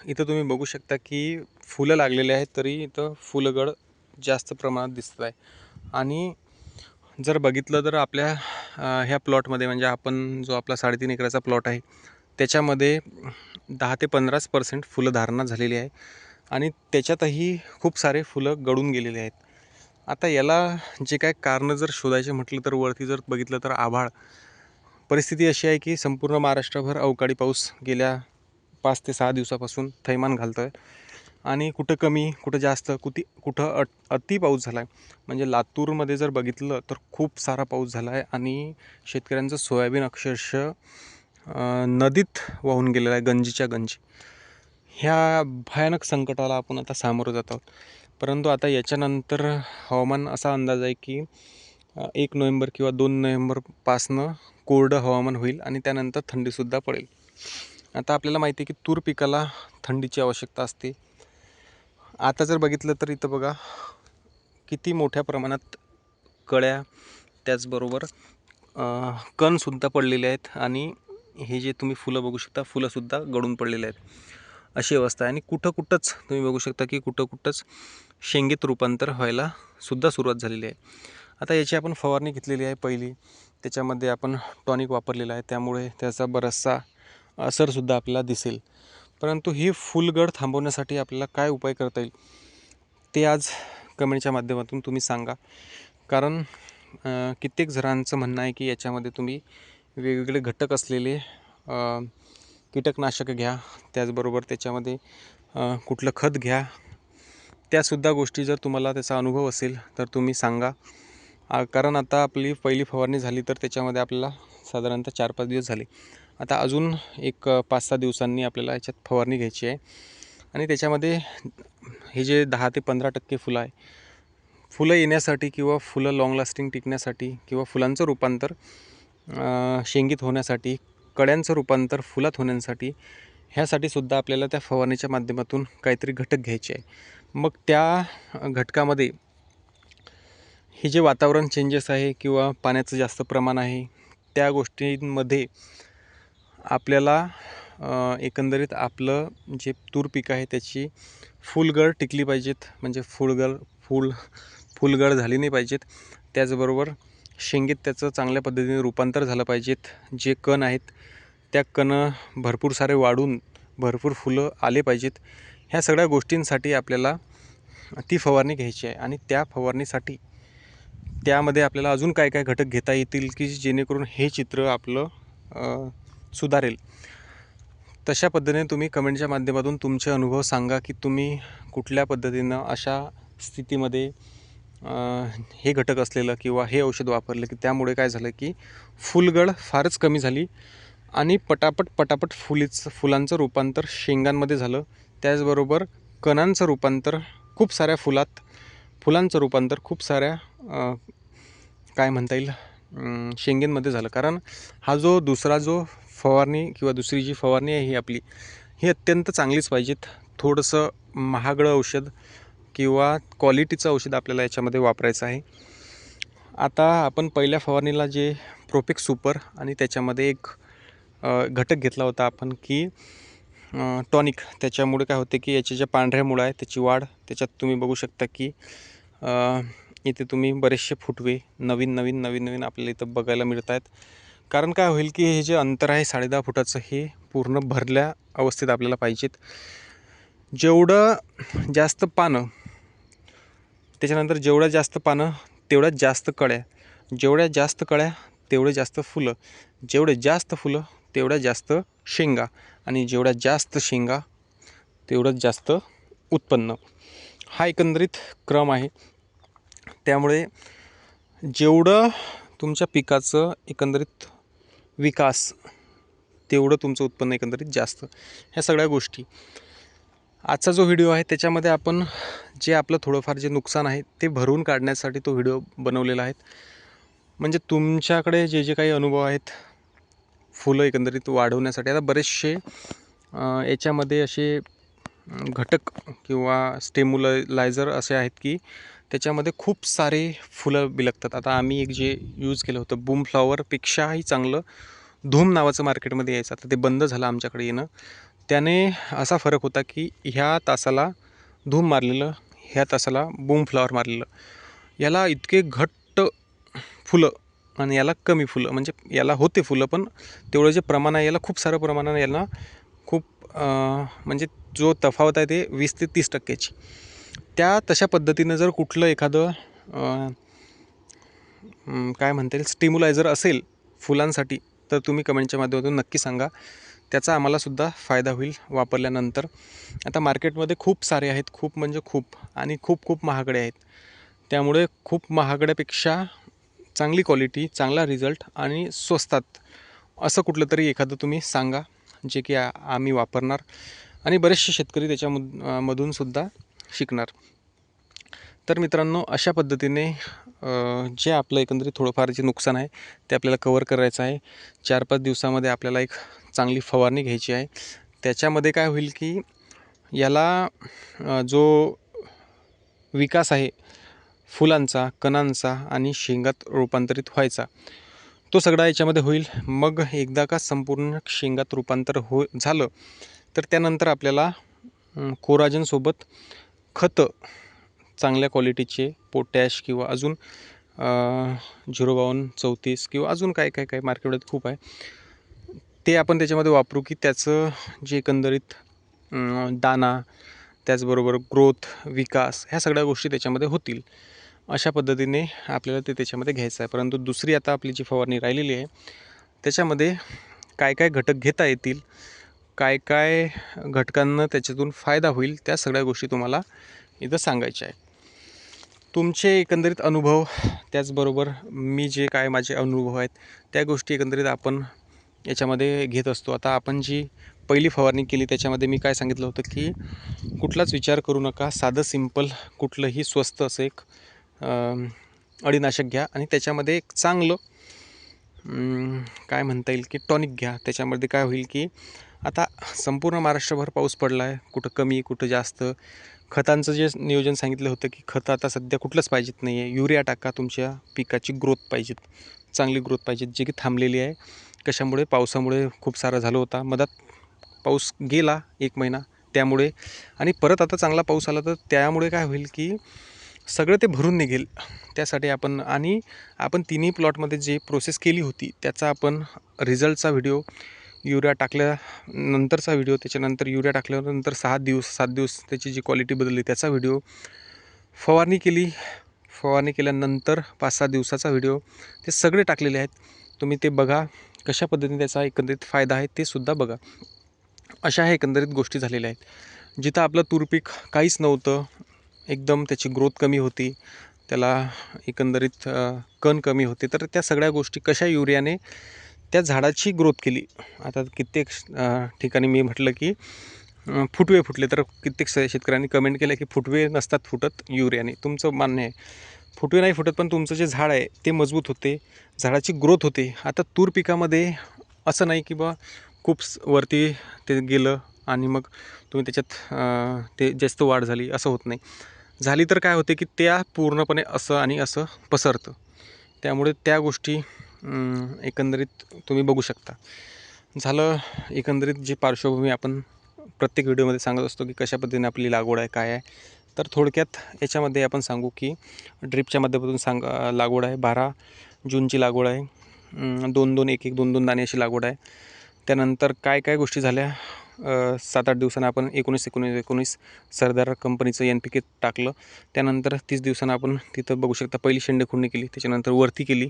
इथं तुम्ही बघू शकता की फुलं लागलेली आहेत तरी इथं फुलगड जास्त प्रमाणात दिसत आहे. आणि जर बघितलं तर आपल्या ह्या प्लॉटमध्ये म्हणजे आपण जो आपला साडेतीन एकराचा प्लॉट आहे त्याच्यामध्ये दहा ते पंधराच पर्सेंट फुलं धारणा झालेली आहे. आणि त्याच्यातही खूप सारे फुलं गळून गेलेले आहेत. आता याला जे काय कारणं जर शोधायचे म्हटलं तर वरती जर बघितलं तर आभाळ. परिस्थिती अशी आहे की संपूर्ण महाराष्ट्रभर अवकाळी पाऊस गेल्या पाच ते सहा दिवसापासून थैमान घालतो आहे आणि कुठं कमी कुठं जास्त कुठे कुठं अट अति पाऊस झाला आहे म्हणजे लातूरमध्ये जर बघितलं तर खूप सारा पाऊस झाला आहे आणि शेतकऱ्यांचं सोयाबीन अक्षरशः नदीत वाहून गेलेलं आहे गंजीच्या गंजी. ह्या भयानक संकटाला आपण आता सामोरं जात आहोत. परंतु आता याच्यानंतर हवामान असा अंदाज आहे की एक नोव्हेंबर किंवा दोन नोव्हेंबरपासनं कोरडं हवामान होईल आणि त्यानंतर थंडीसुद्धा पडेल. आता आपल्याला माहिती आहे की तूर पिकाला थंडीची आवश्यकता असते. आता जर बघितलं तर इथं बघा किती मोठ्या प्रमाणात कळ्या त्याचबरोबर कणसुद्धा पडलेले आहेत आणि हे जे तुम्ही फुलं बघू शकता फुलंसुद्धा गळून पडलेले आहेत. अशी अवस्था आहे आणि कुठं कुठंच तुम्ही बघू शकता की कुठं कुठंच शेंगेत रूपांतर व्हायला सुद्धा सुरुवात झालेली आहे. आता याची आपण फवारणी घेतलेली आहे पहिली. त्याच्यामध्ये आपण टॉनिक वापरलेला आहे. त्यामुळे त्याचा बराचसा असरसुद्धा आपल्याला दिसेल. परंतु ही फुलगड थांबवण्यासाठी आपल्याला काय उपाय करता येईल ते आज कमेंटच्या माध्यमातून तुम्ही सांगा. कारण कित्येक जणांचं म्हणणं आहे की याच्यामध्ये तुम्ही वेगवेगळे घटक असलेले कीटकनाशक घ्या त्याचबरोबर त्याच्यामध्ये कुठलं खत घ्या. त्यासुद्धा गोष्टी जर तुम्हाला त्याचा अनुभव असेल तर तुम्ही सांगा. आ, कारण आता आपली पहिली फवारणी झाली तर त्याच्यामध्ये आपल्याला साधारणतः चार पाच दिवस झाले. आता अजून एक पाच सहा दिवसांनी आपल्याला याच्यात फवारणी घ्यायची आहे. आणि त्याच्यामध्ये हे जे दहा ते पंधरा टक्के फुलं आहे फुलं येण्यासाठी किंवा फुलं लाँग लास्टिंग टिकण्यासाठी किंवा फुलांचं रूपांतर शेंगीत होण्यासाठी कड्यांचं रूपांतर फुलात होण्यासाठी ह्यासाठी सुद्धा आपल्याला त्या फवारणीच्या माध्यमातून काहीतरी घटक घ्यायचे आहे. मग त्या घटकामध्ये हे जे वातावरण चेंजेस आहे किंवा पाण्याचं जास्त प्रमाण आहे त्या गोष्टींमध्ये आपल्याला एकंदरीत आपलं जे तूर पीक आहे त्याची फुलगळ टिकली पाहिजेत. म्हणजे फुलगळ फुल फुलगळ झाली नाही पाहिजेत. त्याचबरोबर शेंगेत त्याचं चांगल्या पद्धतीने रूपांतर झालं पाहिजेत. जे कण आहेत त्या कण भरपूर सारे वाढून भरपूर फुलं आले पाहिजेत. ह्या सगळ्या गोष्टींसाठी आपल्याला ती फवारणी घ्यायची आहे. आणि त्या फवारणीसाठी त्यामध्ये आपल्याला अजून काय काय घटक घेता येतील की जेणेकरून हे चित्र आपलं सुधारेल. तशा पद्धतीने तुम्ही कमेंटच्या माध्यमातून तुमचे अनुभव सांगा की तुम्ही कुठल्या पद्धतीनं अशा स्थितीमध्ये हे घटक असलेलं किंवा हे औषध वापरलं की त्यामुळे काय झालं की फुलगड फारच कमी झाली आणि पटापट पटापट फुलीचं फुलांचं रूपांतर शेंगांमध्ये झालं. त्याचबरोबर कणांचं रूपांतर खूप साऱ्या फुलात फुलांचं रूपांतर खूप साऱ्या काय म्हणता येईल शेंगेंमध्ये झालं. कारण हा जो दुसरा जो फवारणी किंवा दुसरी जी फवारणी आहे ही आपली ही अत्यंत चांगलीच पाहिजेत थोडंसं महागडं औषध किंवा क्वालिटीचं औषध आपल्याला याच्यामध्ये वापरायचं आहे. आता आपण पहिल्या फवारणीला जे प्रोपेक सुपर आणि त्याच्यामध्ये एक घटक घेतला होता आपण की टॉनिक त्याच्यामुळे काय होते की याच्या ज्या पांढऱ्या मुळं आहे त्याची वाढ त्याच्यात तुम्ही बघू शकता की इथे तुम्ही बरेचसे फुटवे नवीन नवीन नवीन नवीन आपल्याला इथं बघायला मिळत आहेत कारण काय होईल की हे जे अंतर आहे साडेदहा फुटाचं हे पूर्ण भरल्या अवस्थेत आपल्याला पाहिजेत. जेवढं जास्त पानं त्याच्यानंतर जेवढ्या जास्त पानं तेवढ्या जास्त कळ्या. जेवढ्या जास्त कळ्या तेवढे जास्त फुलं. जेवढे जास्त फुलं तेवढ्या जास्त शेंगा. आणि जेवढ्या जास्त शेंगा तेवढंच जास्त उत्पन्न. हा एकंदरीत क्रम आहे. त्यामुळे जेवढं तुमच्या पिकाचं एकंदरीत विकास तेवढं तुमचं उत्पन्न एकंदरीत जास्त. ह्या सगळ्या गोष्टी. आजचा जो व्हिडिओ आहे त्याच्यामध्ये आपण जे आपलं थोडंफार जे नुकसान आहे ते भरून काढण्यासाठी तो व्हिडिओ बनवलेला आहे. म्हणजे तुमच्याकडे जे जे काही अनुभव आहेत फुलं एकंदरीत वाढवण्यासाठी आता बरेचसे याच्यामध्ये असे घटक किंवा स्टेमुलायझर असे आहेत की त्याच्यामध्ये खूप सारे फुलं बिलगतात. आता आम्ही एक जे यूज केलं होतं बूम फ्लॉवरपेक्षाही चांगलं धूम नावाचं मार्केटमध्ये यायचं. आता ते बंद झालं आमच्याकडे येणं. त्याने असा फरक होता की ह्या तासाला धूम मारलेलं ह्या तासाला बूम फ्लॉवर मारलेलं. याला इतके घट्ट फुलं आणि याला कमी फुलं म्हणजे याला होते फुलं पण तेवढं जे प्रमाण आहे याला खूप सारं प्रमाणानं याला म्हणजे जो तफावत आहे ते वीस ते तीस टक्क्याची. त्या तशा पद्धतीनं जर कुठलं एखादं काय म्हणता येईल स्टिम्युलायझर असेल फुलांसाठी तर तुम्ही कमेंटच्या माध्यमातून नक्की सांगा. त्याचा आम्हालासुद्धा फायदा होईल वापरल्यानंतर. आता मार्केटमध्ये खूप सारे आहेत खूप म्हणजे खूप आणि खूप खूप महागडे आहेत. त्यामुळे खूप महागड्यापेक्षा चांगली क्वालिटी चांगला रिझल्ट आणि स्वस्तात असं कुठलं तरी एखादं तुम्ही सांगा. जे की आम्ही वापरणार आणि बरेचसे शेतकरी त्याच्यामध मधून सुद्धा शिकणार. तर मित्रांनो अशा पद्धतीने जे आपलं एकंदरीत थोडंफार जे नुकसान आहे ते आपल्याला कवर करायचं आहे. चार पाच दिवसामध्ये आपल्याला एक चांगली फवारणी घ्यायची आहे. त्याच्यामध्ये काय होईल की याला जो विकास आहे फुलांचा कणांचा आणि शेंगात रूपांतरित व्हायचा तो सगळा याच्यामध्ये होईल. मग एकदा का संपूर्ण शेंगात रूपांतर हो झालं तर त्यानंतर आपल्याला कोराजनसोबत खतं चांगल्या क्वालिटीचे पोटॅश किंवा अजून झिरो बावन्न चौतीस किंवा अजून काय काय काय मार्केटमध्ये खूप आहे. ते आपण त्याच्यामध्ये वापरू की त्याचं जे एकंदरीत दाना त्याचबरोबर ग्रोथ विकास ह्या सगळ्या गोष्टी त्याच्यामध्ये होतील. अशा पद्धतीने आपल्याला ते त्याच्यामध्ये घ्यायचं आहे. परंतु दुसरी आता आपली जी फवारणी राहिलेली आहे त्याच्यामध्ये काय काय घटक घेता येतील काय काय घटकांना त्याच्यातून फायदा होईल त्या सगळ्या गोष्टी तुम्हाला इथं सांगायच्या आहे तुमचे एकंदरीत अनुभव त्याचबरोबर मी जे काय माझे अनुभव आहेत त्या गोष्टी एकंदरीत आपण याच्यामध्ये घेत असतो. आता आपण जी पहिली फवारणी केली त्याच्यामध्ये मी काय सांगितलं होतं की कुठलाच विचार करू नका. साधं सिंपल कुठलंही स्वस्त असं एक अळीनाशक घ्या आणि त्याच्यामध्ये एक चांगलं काय म्हणता येईल की टॉनिक घ्या. त्याच्यामध्ये काय होईल की आता संपूर्ण महाराष्ट्रभर पाऊस पडला आहे कुठं कमी कुठं जास्त. खतांचं जे नियोजन सांगितलं होतं की खतं आता सध्या कुठलंच पाहिजेत नाही आहे युरिया टाका तुमच्या पिकाची ग्रोथ पाहिजेत चांगली ग्रोथ पाहिजेत जी की थांबलेली आहे. कशामुळे? पावसामुळे खूप सारा झालं होता. मधात पाऊस गेला एक महिना त्यामुळे. आणि परत आता चांगला पाऊस आला तर त्यामुळे काय होईल की सगळं ते भरून निघेल. त्यासाठी आपण आणि आपण तिन्ही प्लॉटमध्ये जे प्रोसेस केली होती त्याचा आपण रिझल्टचा व्हिडिओ युरिया टाकल्यानंतरचा व्हिडिओ त्याच्यानंतर युरिया टाकल्यानंतर सहा दिवस सात दिवस त्याची जी क्वालिटी बदलली त्याचा व्हिडिओ फवारणी केली. फवारणी केल्यानंतर पाच सहा दिवसाचा व्हिडिओ ते सगळे टाकलेले आहेत. तुम्ही ते बघा कशा पद्धतीने त्याचा एकंदरीत फायदा आहे ते सुद्धा बघा. अशा ह्या एकंदरीत गोष्टी झालेल्या आहेत. जिथं आपलं तुरपीक काहीच नव्हतं एकदम त्याची ग्रोथ कमी होती. त्याला एकंदरीत कण कमी होते. तर त्या सगळ्या गोष्टी कशा युरियाने त्या झाडाची ग्रोथ केली? आता कित्येक ठिकाणी मी म्हटलं की फुटवे फुटले. तर कित्येक स- शेतकऱ्यांनी कमेंट केलं की फुटवे नसतात फुटत युरियाने. तुमचं मान्य आहे. फुटवे नाही फुटत पण तुमचं जे झाड आहे ते मजबूत होते. झाडाची ग्रोथ होते. आता तूर पिकामध्ये असं नाही की बा खूप स- वरती ते गेलं आणि मग तुम्ही त्याच्यात ते जास्त वाढ झाली. असं होत नाही. झाली तर काय होते की त्या पूर्णपणे असं आणि असं पसरतं. त्यामुळे त्या गोष्टी एकंदरीत तुम्ही बघू शकता. झालं एकंदरीत जी पार्श्वभूमी आपण प्रत्येक व्हिडिओमध्ये सांगत असतो की कशा पद्धतीने आपली लागवड आहे काय आहे. तर थोडक्यात याच्यामध्ये आपण सांगू की ड्रिपच्या माध्यमातून सांग लागवड आहे. बारा जूनची लागवड आहे. दोन दोन एक एक दोन दोन दाणे अशी लागवड आहे. त्यानंतर काय काय गोष्टी झाल्या? सात आठ दिवसानं आपण एकोणीस एकोणीस एकोणीस सरदार कंपनीचं एन पी के टाकलं. त्यानंतर तीस दिवसानं आपण तिथं बघू शकता पहिली शेंडेखुंडणी केली त्याच्यानंतर वरती केली.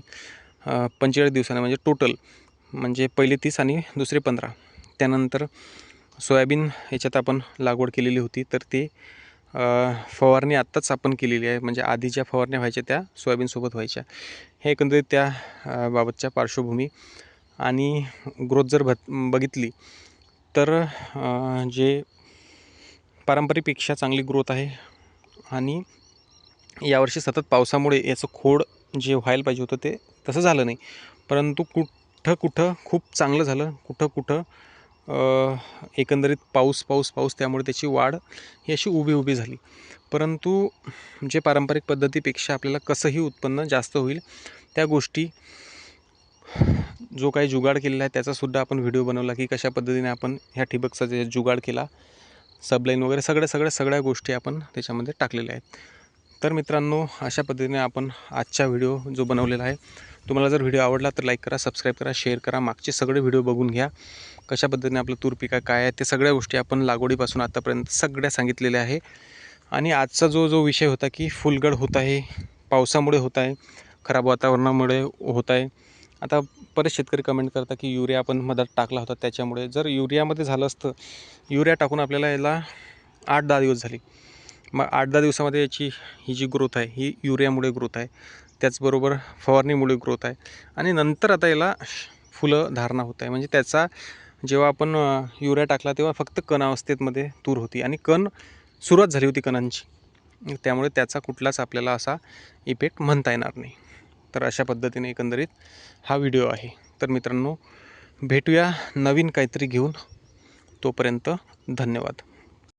पंचेचाळीस दिवसानं म्हणजे टोटल म्हणजे पहिले तीस आणि दुसरे पंधरा. त्यानंतर सोयाबीन याच्यात आपण लागवड केलेली होती तर ते फवारणी आत्ताच आपण केलेली आहे. म्हणजे आधी ज्या फवारण्या व्हायच्या त्या सोयाबीनसोबत व्हायच्या. हे एकंदरीत त्या बाबतच्या पार्श्वभूमी आणि ग्रोथ जर भत बघितली तर जे पारंपरिकपेक्षा चांगली ग्रोथ आहे आणि यावर्षी सतत पावसामुळे याचं खोड जे व्हायला पाहिजे होतं ते तसं झालं नाही. परंतु कुठं कुठं खूप चांगलं झालं. कुठं कुठं एकंदरीत पाऊस पाऊस पाऊस त्यामुळे त्याची वाढ ही अशी उभी उभी झाली. परंतु जे पारंपरिक पद्धतीपेक्षा आपल्याला कसंही उत्पन्न जास्त होईल त्या गोष्टी जो काही जुगाड केलेला आहे त्याचासुद्धा आपण व्हिडिओ बनवला की कशा पद्धतीने आपण ह्या ठिबकचा जे जुगाड केला सबलाईन वगैरे सगळ्या सगळ्या सगळ्या गोष्टी आपण त्याच्यामध्ये टाकलेल्या आहेत. तर मित्रांनो अशा पद्धतीने आपण आजचा व्हिडिओ जो बनवलेला आहे तुम्हाला जर व्हिडिओ आवडला तर लाईक करा सबस्क्राईब करा शेअर करा. मागचे सगळे व्हिडिओ बघून घ्या. कशा पद्धतीने आपलं तूर पिका काय आहे ते सगळ्या गोष्टी आपण लागवडीपासून आत्तापर्यंत सगळ्या सांगितलेल्या आहे. आणि आजचा जो जो विषय होता की फुलगड होत आहे पावसामुळे होत आहे खराब वातावरणामुळे होत आहे आता बरेच शेतकरी कमेंट करतात की युरिया आपण मधात टाकला होता त्याच्यामुळे जर युरियामध्ये झालं असतं युरिया टाकून आपल्याला याला आठ दहा दिवस झाली. मग आठ दहा दिवसामध्ये याची ही जी ग्रोथ आहे ही युरियामुळे ग्रोथ आहे. त्याचबरोबर फवारणीमुळे ग्रोथ आहे. आणि नंतर आता याला फुलं धारणा होत आहे. म्हणजे त्याचा जेव्हा आपण युरिया टाकला तेव्हा फक्त कण अवस्थेमध्ये तूर होती आणि कण सुरुवात झाली होती कणांची. त्यामुळे त्याचा कुठलाच आपल्याला असा इफेक्ट म्हणता येणार नाही. तर अशा पद्धतीने एकंदरीत हा व्हिडिओ आहे. तर मित्रांनो भेटूया नवीन काहीतरी घेऊन. तोपर्यंत धन्यवाद.